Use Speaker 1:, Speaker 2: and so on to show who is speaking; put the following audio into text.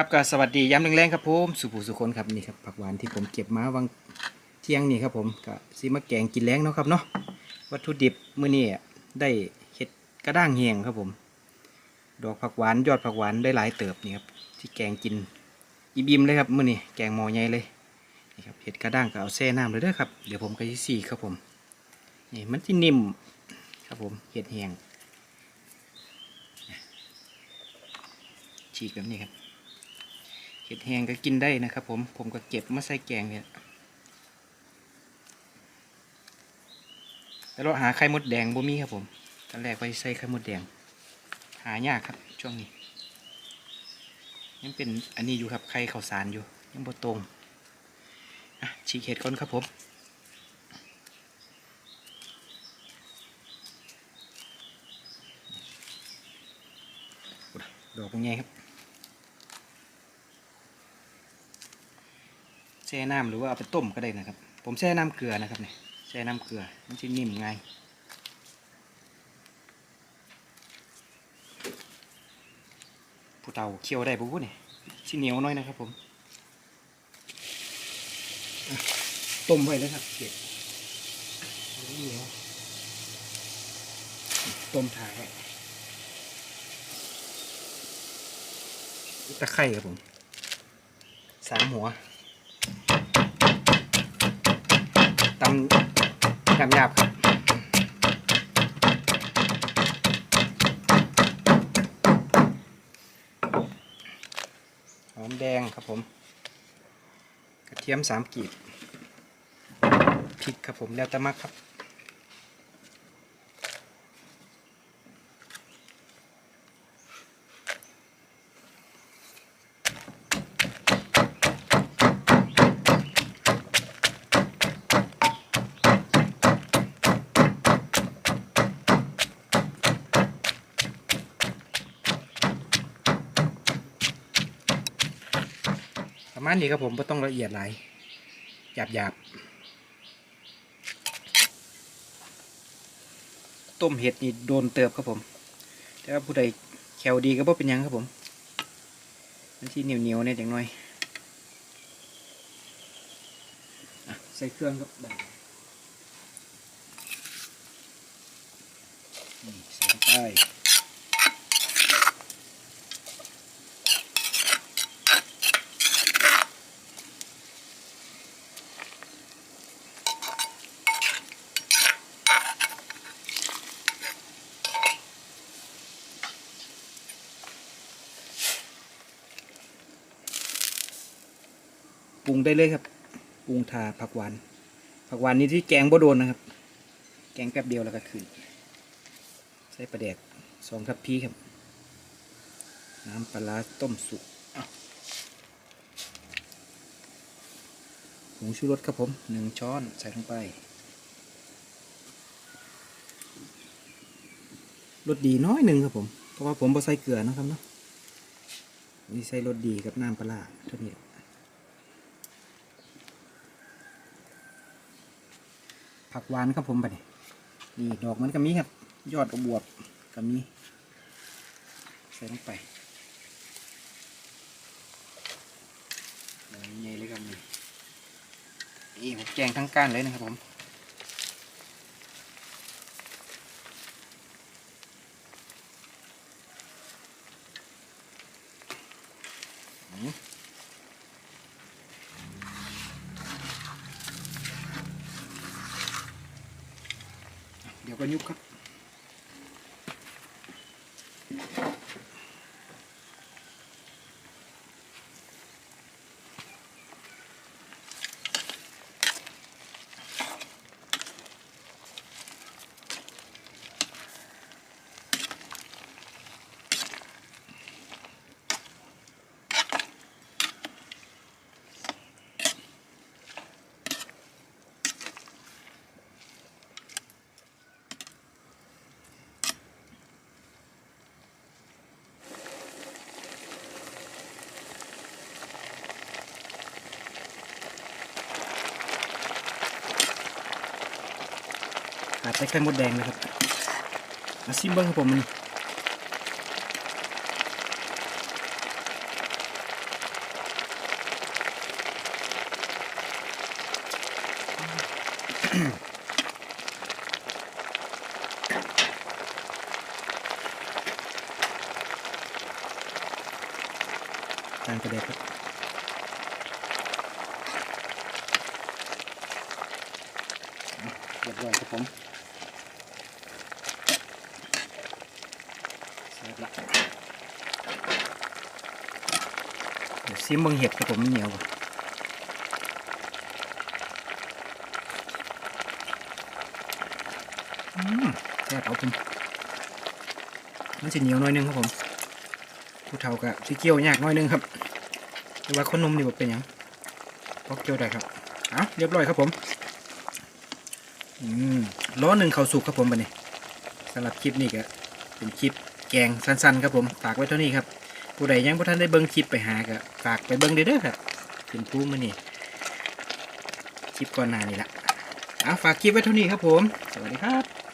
Speaker 1: ครับก็สวัสดีย้ำแรงๆครับผมสุภูสุคนครับนี่ครับผักหวานที่ผมเก็บมาวังเที่ยงนี่ครับผมก็ซีมาแกงกินแรงเนาะครับเนาะวัตถุดิบมื้อนี้ได้เห็ดกระด้างเหียงครับผม ดอกผักหวานยอดผักหวานได้หลายเติบนี่ครับที่แกงกินอิ่มเลยครับมื้อนี้แกงหมอใหญ่เลยนี่ครับเห็ดกระด้างก็เอาแช่น้ำเลยเด้อครับเดี๋ยวผมก็สิสีครับผมนี่มันที่นิ่มครับผมเห็ดแห้งฉีกแบบนี้ครับ เห็ดแห้งก็กินได้นะครับผมผมก็เก็บมาใส่แกงเนี่ยแต่เราหาไข่มดแดงบ่มีครับผมตอนแรกไปใส่ไข่มดแดง หายากครับช่วงนี้ ยังเป็นอันนี้อยู่ครับไข่ข้าวสารอยู่ ยังบ่ตรงอะฉีกเห็ดก่อนครับผมดอกเป็นไงครับ แช่น้ำหรือว่าเอาไปต้มก็ได้นะครับ ผมแช่น้ำเกลือนะครับเนี่ยแช่น้ำเกลือมันจะนิ่มไงผู้เฒ่าเคี่ยวได้ปุ๊บเนี่ยชิ้นเหนียวน้อยนะครับผมต้มไว้แล้วครับเก็บเหนียวต้มถ่ายตะไคร่ครับผมสามหัว ตำหยาบๆครับหอมแดงครับผม กระเทียมสามกีบพริกครับผมแล้วแต่มักครับ มาณนี้ครับผมไม่ต้องละเอียดหลายหยาบหยาบต้มเห็ดนี่โดนเติบครับผม แต่ว่าผู้ใดแควดีก็บ่เป็นยังครับผม มันที่เหนียวเหนียวเนี่ยจังน่อยอใส่เครื่องครับใส่ไป ปรุงได้เลยครับปรุงทาผักหวาน ผักหวานนี้ที่แกงบ่โดนนะครับ แกงแป๊บเดียวแล้วก็ขึ้น ใส่ปลาแดกสองทัพพีครับ น้ำปลาต้มสุกผงชูรสครับผมหนึ่งช้อนใส่ลงไปรสดีน้อยหนึ่งครับผม เพราะว่าผมบ่ใส่เกลือนะครับเนาะนี่ใส่รสดีกับน้ำปลาร้าเท่านี้ ผักหวานครับผมไปนี่นี่ดอกมันก็มีครับ ยอดอบวบก็มีใส่ลงไปอย่างนี้เลยครับนี่นี่ผมแจงทั้งก้านเลยนะครับผม เขาดแต่ไข่มดแดงนะครับมาซิมเบิ้งครับผมมันตามกระเด็ดครับเรียบร้อยครับผม ซิมบังเห็ดครับผมเหนียวกว่าอืมแซ่บเอาผมมันจะเหนียวน่อยนึงครับผมผู้เฒ่ากับสีเกียวยากน้อยนึงครับแต่ว่าคนนมนี่บอกเป็นยังพอกเกียวได้ครับอะเรียบร้อยครับผมอืมล้อหนึ่งเขาสุกครับผมบันนี้สำหรับคลิปนี้ก็เป็นคลิป แกงสั้นๆครับผมฝากไว้เท่านี้ครับผู้ใดยังผู้ท่านได้เบิ้งคลิปไปหาก็ฝากไปเบิ้งเด้อครับเป็นผู้มานี่คลิปก่อนหน้านี่ละเอาฝากคลิปไว้เท่านี้ครับผม สวัสดีครับ